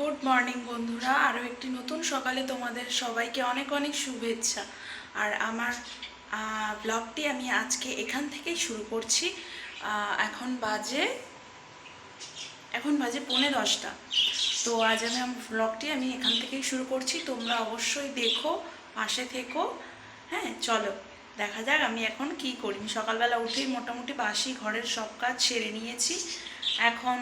Good morning বন্ধুরা, আরও একটি নতুন সকালে তোমাদের সবাইকে অনেক অনেক শুভেচ্ছা। আর আমার ব্লগটি আমি আজকে এখান থেকেই শুরু করছি। এখন বাজে এখন বাজে পৌনে দশটা। তো আজ আমি আমার ব্লগটি আমি এখান থেকেই শুরু করছি। তোমরা অবশ্যই দেখো, পাশে থেকো। হ্যাঁ চলো, দেখা যাক আমি এখন কি করি। সকালবেলা উঠেই মোটামুটি বাসি ঘরের সব কাজ সেরে নিয়েছি। এখন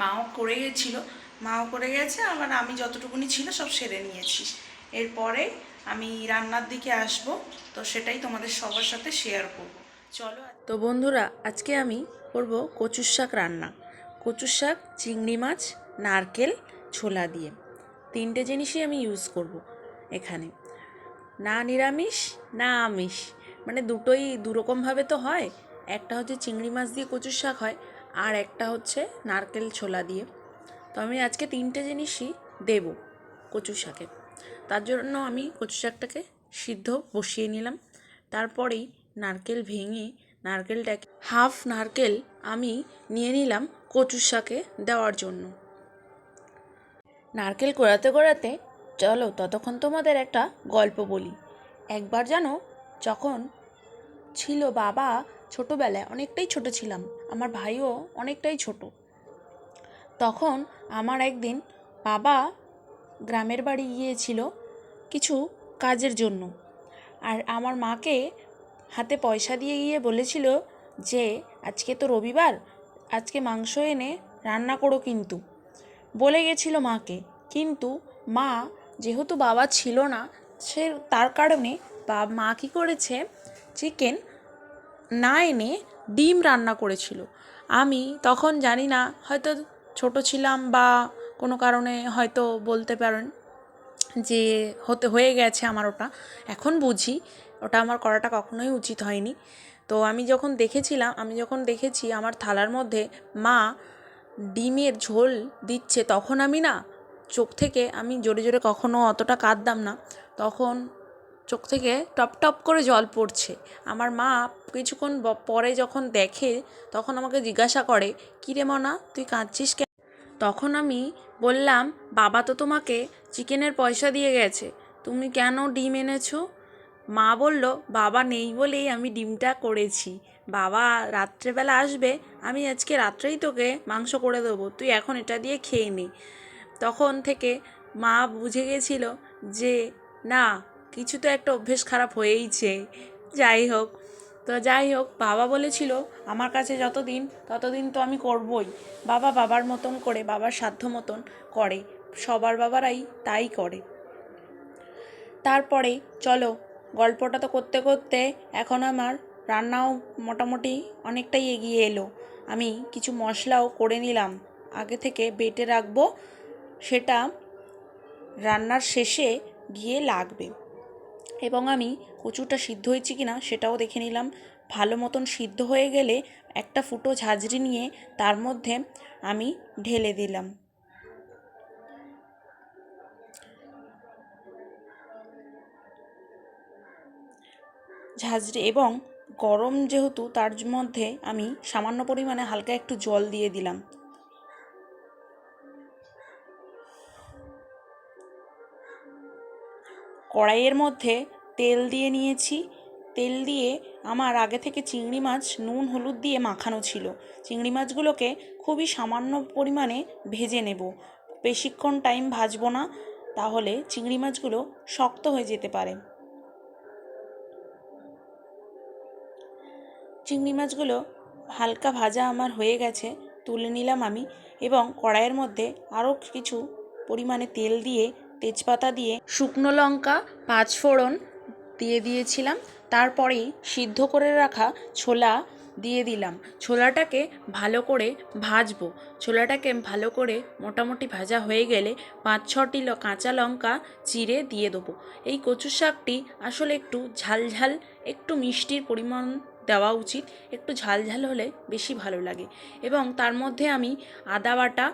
মাও করে গেছিল। মাও করে গেছে, আবার আমি যতটুকুনি ছিল সব সেরে নিয়েছি। এরপরে আমি রান্নার দিকে আসব, তো সেটাই তোমাদের সবার সাথে শেয়ার করব। চলো তো বন্ধুরা, আজকে আমি করব কচুর শাক রান্না। কচুর শাক, চিংড়ি মাছ, নারকেল, ছোলা দিয়ে। তিনটে জিনিসই আমি ইউজ করব এখানে। না নিরামিষ, না আমিষ। মানে দুটোই দুরকমভাবে তো হয়। একটা হচ্ছে চিংড়ি মাছ দিয়ে কচুর শাক হয়, আর একটা হচ্ছে নারকেল, ছোলা দিয়ে। তো আমি আজকে তিনটে জিনিসই দেব কচু শাকে। তার জন্য আমি কচু শাকটাকে সিদ্ধ বসিয়ে নিলাম। তারপরেই নারকেল ভেঙে নারকেলটাকে, হাফ নারকেল আমি নিয়ে নিলাম কচু শাকে দেওয়ার জন্য। নারকেল কোড়াতে কোড়াতে, চলো ততক্ষণ তোমাদের একটা গল্প বলি। একবার জানো, যখন ছিল বাবা ছোটোবেলায় অনেকটাই ছোট ছিলাম, আমার ভাইও অনেকটাই ছোট। তখন আমার একদিন বাবা গ্রামের বাড়ি গিয়েছিল কিছু কাজের জন্য। আর আমার মাকে হাতে পয়সা দিয়ে গিয়ে বলেছিল যে, আজকে তো রবিবার, আজকে মাংস এনে রান্না করো কিন্তু। বলে গেছিল মাকে। কিন্তু মা যেহেতু বাবা ছিল না, সে তার কারণে বা, মা কী করেছে চিকেন না এনে ডিম রান্না করেছিল। আমি তখন জানি না, হয়তো ছোট ছিলাম বা কোনো কারণে হয়তো বলতে পারেন যে হতে, হয়ে গেছে আমার ওটা। এখন বুঝি, ওটা আমার করাটা কখনোই উচিত হয়নি। তো আমি যখন দেখেছিলাম, আমি যখন দেখেছি আমার থালার মধ্যে মা ডিমের ঝোল দিচ্ছে, তখন আমি না চোখ থেকে আমি জোরে জোরে কখনো অতটা কাঁদতাম না। তখন চোখ থেকে টপ টপ করে জল পড়ছে। আমার মা কিছুক্ষণ পরে যখন দেখে তখন আমাকে জিজ্ঞাসা করে কিরে মনা, তুই কাঁদছিস কেন? তখন আমি বললাম, বাবা তো তোমাকে চিকেনের পয়সা দিয়ে গেছে, তুমি কেন ডিম এনেছো? মা বলল, বাবা নেই বলেই আমি ডিমটা করেছি। বাবা রাত্রেবেলা আসবে, আমি আজকে রাত্রেই তোকে মাংস করে দেবো, তুই এখন এটা দিয়ে খেয়ে নে। তখন থেকে মা বুঝে গেছিল যে, না কিছু তো একটা অভ্যেস খারাপ হয়েইছে। যাই হোক, তো যাই হোক, বাবা বলেছিল, আমার কাছে যতদিন, ততদিন তো আমি করবই। বাবা বাবার মতন করে, বাবার সাধ্য মতন করে। সবার বাবারাই তাই করে। তারপরে, চলো, গল্পটা তো করতে করতে এখন আমার রান্নাও মোটামুটি অনেকটাই এগিয়ে এলো। আমি কিছু মশলাও করে নিলাম। আগে থেকে বেটে রাখব, সেটা রান্নার শেষে গিয়ে লাগবে। এবং আমি কচুটা সিদ্ধ হয়েছে কি না সেটাও দেখে নিলাম। ভালো মতন সিদ্ধ হয়ে গেলে একটা ফুটো ঝাঁঝরি নিয়ে তার মধ্যে আমি ঢেলে দিলাম। ঝাঁঝরি এবং গরম যেহেতু তার মধ্যে আমি সামান্য পরিমাণে হালকা একটু জল দিয়ে দিলাম। কড়াইয়ের মধ্যে তেল দিয়ে নিয়েছি। তেল দিয়ে আমার আগে থেকে চিংড়ি মাছ, নুন, হলুদ দিয়ে মাখানো ছিল। চিংড়ি মাছগুলোকে খুবই সামান্য পরিমাণে ভেজে নেব। বেশিক্ষণ টাইম ভাজবো না, তাহলে চিংড়ি মাছগুলো শক্ত হয়ে যেতে পারে। চিংড়ি মাছগুলো হালকা ভাজা আমার হয়ে গেছে, তুলে নিলাম আমি এবং কড়াইয়ের মধ্যে আরও কিছু পরিমাণে তেল দিয়ে তেজপাতা দিয়ে শুকনো লঙ্কা, পাঁচ ফোড়ন দিয়ে দিয়েছিলাম। তারপরেই সিদ্ধ করে রাখা ছোলা দিয়ে দিলাম। ছোলাটাকে ভালো করে ভাজবো। ছোলাটাকে ভালো করে মোটামুটি ভাজা হয়ে গেলে পাঁচ, ছটি কাঁচা লঙ্কা চিড়ে দিয়ে দেবো। এই কচু শাকটি আসলে একটু ঝাল ঝাল, একটু মিষ্টির পরিমাণ দেওয়া উচিত, একটু ঝাল ঝাল হলে বেশি ভালো লাগে। এবং তার মধ্যে আমি আদা বাটা,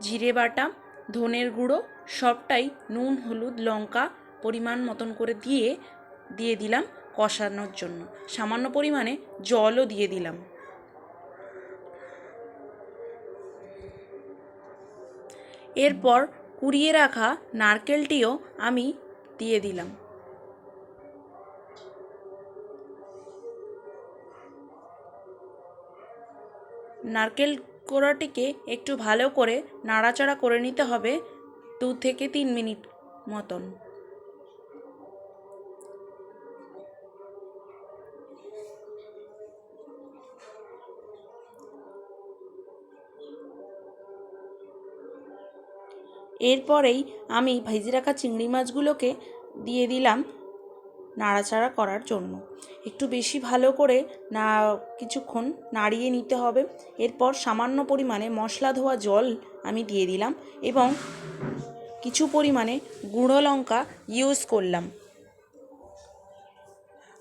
জিরে বাটা, ধনের গুঁড়ো সবটাই নুন, হলুদ, লঙ্কা পরিমাণ মতন করে দিয়ে দিয়ে দিলাম কষানোর জন্য। সামান্য পরিমাণে জলও দিয়ে দিলাম। এরপর কুড়িয়ে রাখা নারকেলটিও আমি দিয়ে দিলাম। নারকেল কোড়াটিকে একটু ভালো করে নাড়াচাড়া করে নিতে হবে। দু থেকে তিন মিনিট মতন। এরপরেই আমি ভেজে রাখা চিংড়ি মাছগুলোকে দিয়ে দিলাম নাড়াচাড়া করার জন্য। একটু বেশি ভালো করে না, কিছুক্ষণ নাড়িয়ে নিতে হবে। এরপর সামান্য পরিমাণে মশলা ধোয়া জল আমি দিয়ে দিলাম এবং কিছু পরিমাণে গুঁড়ো লঙ্কা ইউজ করলাম।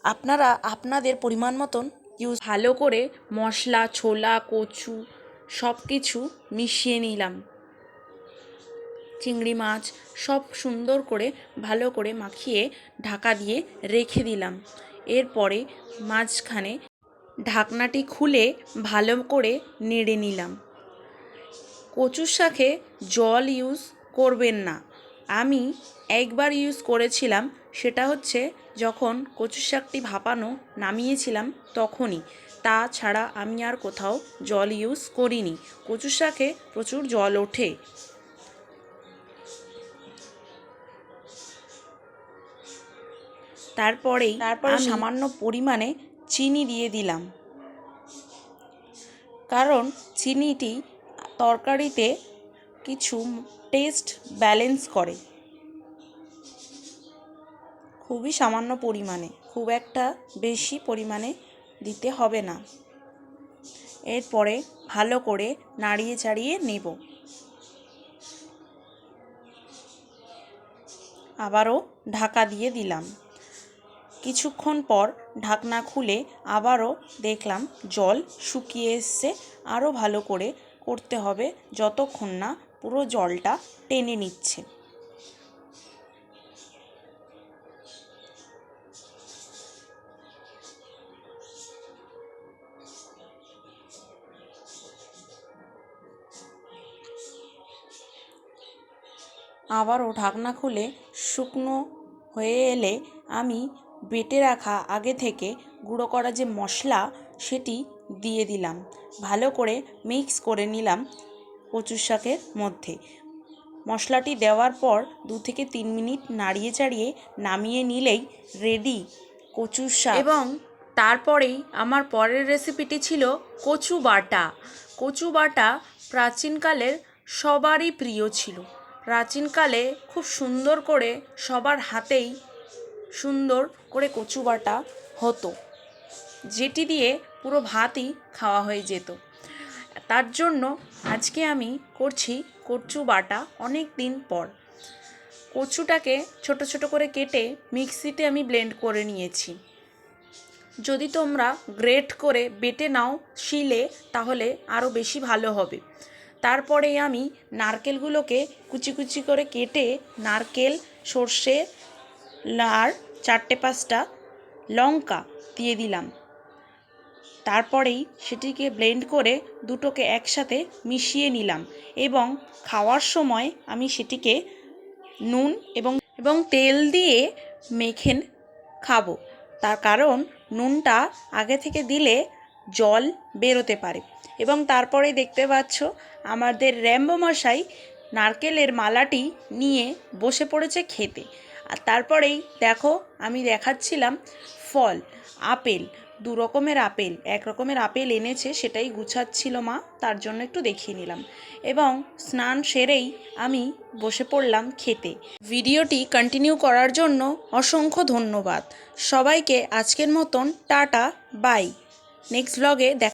আপনারা আপনাদের পরিমাণ মতন ইউজ ভালো করে মশলা, ছোলা, কচু সব কিছু মিশিয়ে নিলাম। চিংড়ি মাছ সব সুন্দর করে ভালো করে মাখিয়ে ঢাকা দিয়ে রেখে দিলাম। এরপরে মাঝখানে ঢাকনাটি খুলে ভালো করে নেড়ে নিলাম। কচুর শাকে জল ইউজ করবেন না। আমি একবার ইউজ করেছিলাম সেটা হচ্ছে যখন কচুর শাকটি ভাপানো নামিয়েছিলাম তখনই। তাছাড়া আমি আর কোথাও জল ইউজ করিনি। কচুর শাকে প্রচুর জল ওঠে। তারপরেই তারপরে সামান্য পরিমাণে চিনি দিয়ে দিলাম। কারণ চিনিটি তরকারিতে কিছু টেস্ট ব্যালেন্স করে। খুবই সামান্য পরিমাণে, খুব একটা বেশি পরিমাণে দিতে হবে না। এরপরে ভালো করে নাড়িয়ে চাড়িয়ে নেব। আবারও ঢাকা দিয়ে দিলাম। কিছুক্ষণ পর ঢাকনা খুলে আবারও দেখলাম জল শুকিয়ে এসছে। আরও ভালো করে করতে হবে যতক্ষণ না পুরো জলটা টেনে নিচ্ছে। আবারও ঢাকনা খুলে শুকনো হয়ে এলে আমি বেটে রাখা আগে থেকে গুঁড়ো করা যে মশলা, সেটি দিয়ে দিলাম। ভালো করে মিক্স করে নিলাম। কচুর শাকের মধ্যে। মশলাটি দেওয়ার পর দু থেকে তিন মিনিট নাড়িয়ে চাড়িয়ে নামিয়ে নিলেই রেডি কচুর শাক। এবং তারপরেই আমার পরের রেসিপিটি ছিল কচু বাটা। কচু বাটা প্রাচীনকালের সবারই প্রিয় ছিল। প্রাচীনকালে খুব সুন্দর করে সবার হাতেই সুন্দর করে কচু বাটা হতো, যেটি দিয়ে পুরো ভাতই খাওয়া হয়ে যেত। তার জন্য আজকে আমি করছি কচু বাটা অনেক দিন পর। কচুটাকে ছোট ছোট করে কেটে মিক্সিতে আমি ব্লেন্ড করে নিয়েছি। যদি তোমরা গ্রেট করে বেটে নাও শিলে, তাহলে আরও বেশি ভালো হবে। তারপরে আমি নারকেলগুলোকে কুচি কুচি করে কেটে নারকেল, সর্ষে আর চারটে পাঁচটা লঙ্কা দিয়ে দিলাম। তারপরেই সেটিকে ব্লেন্ড করে দুটোকে একসাথে মিশিয়ে নিলাম এবং খাওয়ার সময় আমি সেটিকে নুন এবং এবং তেল দিয়ে মেখে খাব। তার কারণ নুনটা আগে থেকে দিলে জল বেরোতে পারে। এবং তারপরে দেখতে পাচ্ছ আমাদের র্যাম্বো মশাই নারকেলের মালাটি নিয়ে বসে পড়েছে খেতে। আর তারপরেই দেখো আমি দেখাচ্ছিলাম ফল। আপেল, দু রকমের আপেল, এক রকমের আপেল এনেছে, সেটাই গুছাচ্ছিল মা, তার জন্য একটু দেখিয়ে নিলাম। এবং স্নান সেরেই আমি বসে পড়লাম খেতে। ভিডিওটি কন্টিনিউ করার জন্য অসংখ্য ধন্যবাদ। সবাইকে আজকের মতন টাটা বাই নেক্সট ব্লগে দেখা